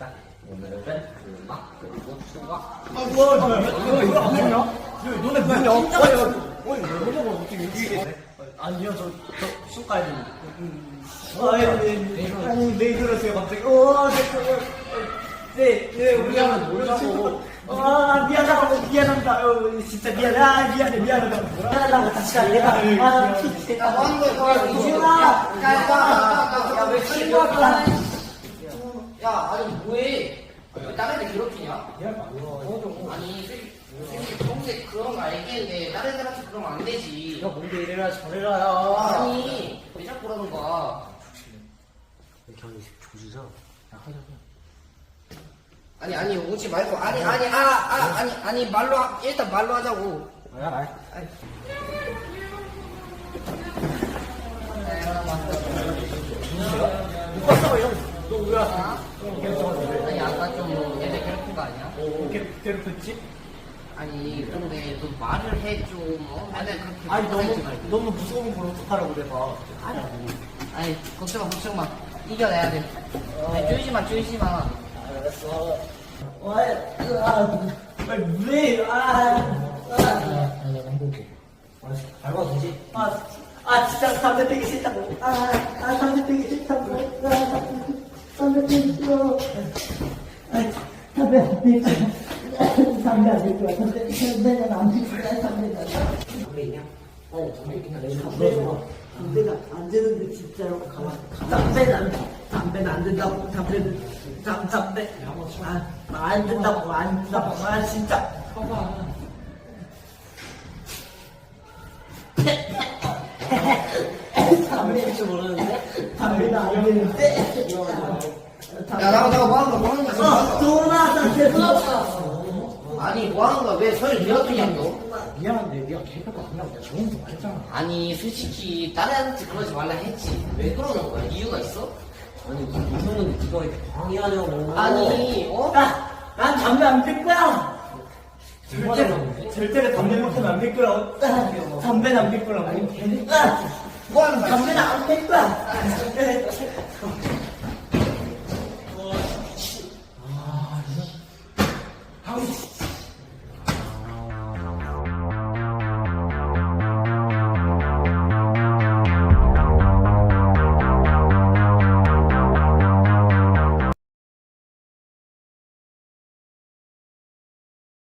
자, 오늘은 음악 그리고 수학. 아, 뭐야, 이거, 이거 안 되냐? 너네 뭐냐? 어떻게 여기. 아니요, 저, 저, 술 가야 되는데. 아, 예, 예, 예. 아니, 네, 그러세요, 갑자기. 어, 네, 그, 네, 네, 우리 하나 놀자고. 아, 미안하다고, 미안합니다. 어, 진짜 미안해. 아, 미안해, 미안하다고. 미안하다고, 다시 가. 내가, 아, 피, 야, 뭐 하는 거야, 이거? 이지마! 야, 야, 야, 야, 야, 왜 친구 아까. 야, 아니, 뭐해? 왜 다른 애 괴롭히냐? 아니, 쌤, 평소에 그런 거 알겠는데, 다른 애들한테 그러면 안 되지. 야, 뭔데 이래라, 저래라 야. 아니, 왜 자꾸 그러는 거야? 그냥 조주자. 아니, 아니, 오지 말고. 아니, 아니, 아, 아, 아니, 아니, 말로, 하- 일단 말로 하자고. 야, 알. 아니. 못 봤어, 형. 너 왜 왔어? 아니, 아까 좀 애들 괴롭힌 거 아니야? 이렇게 괴롭혔지? 아니, 근데 너 말을 해, 좀. 어? 맨날 그렇게. 아니, 너무, 하지 말고. 너무 무서운 걸 어떡하라고 내가. 아니, 걱정 마, 걱정 마. 이겨내야 돼. 아니, 쫄지 마, 쫄지 마. 알았어. 와, 아, 빨리 왜, 아, 아, 밟아도 되지? 아, 아, 진짜 담배 피기 싫다고. 아, 아, 담배 피기 싫다고. 아, 담배. 아, 담배 안 싫어. 담배 안. 담배, 담배는 안 싫어. 담배는. 담배 있냐? 어, 담배. 담배가 담배가 안 되는데 진짜로 가만 담배는 안 담배는 안 된다고 담배는 담 담배 아안 된다고 안 된다고 아 진짜 담배 할줄 모르는데? 담배는 안 되는데 야, 나가, 나가, 뭐 하는 거야, 뭐 하는 거야, 어 도나다 대박 아니, 뭐 하는 거야, 왜 저를 밀어뜨냐, 너? 미안한데, 네가 개표가 아니라고 내가 좋은 거 말했잖아. 아니, 솔직히, 다른 애한테 그러지 말라 했지. 왜 그러는 거야? 이유가 있어? 아니, 무서운데 네가 왜 방해하냐고. 아니, 어? 야 난 담배 안 필 거야 절대로? 절대로 담배 먹으면 안 필 거라고 담배는 안 필 거라고 뭐 하는 거야? 담배는 안 필 거야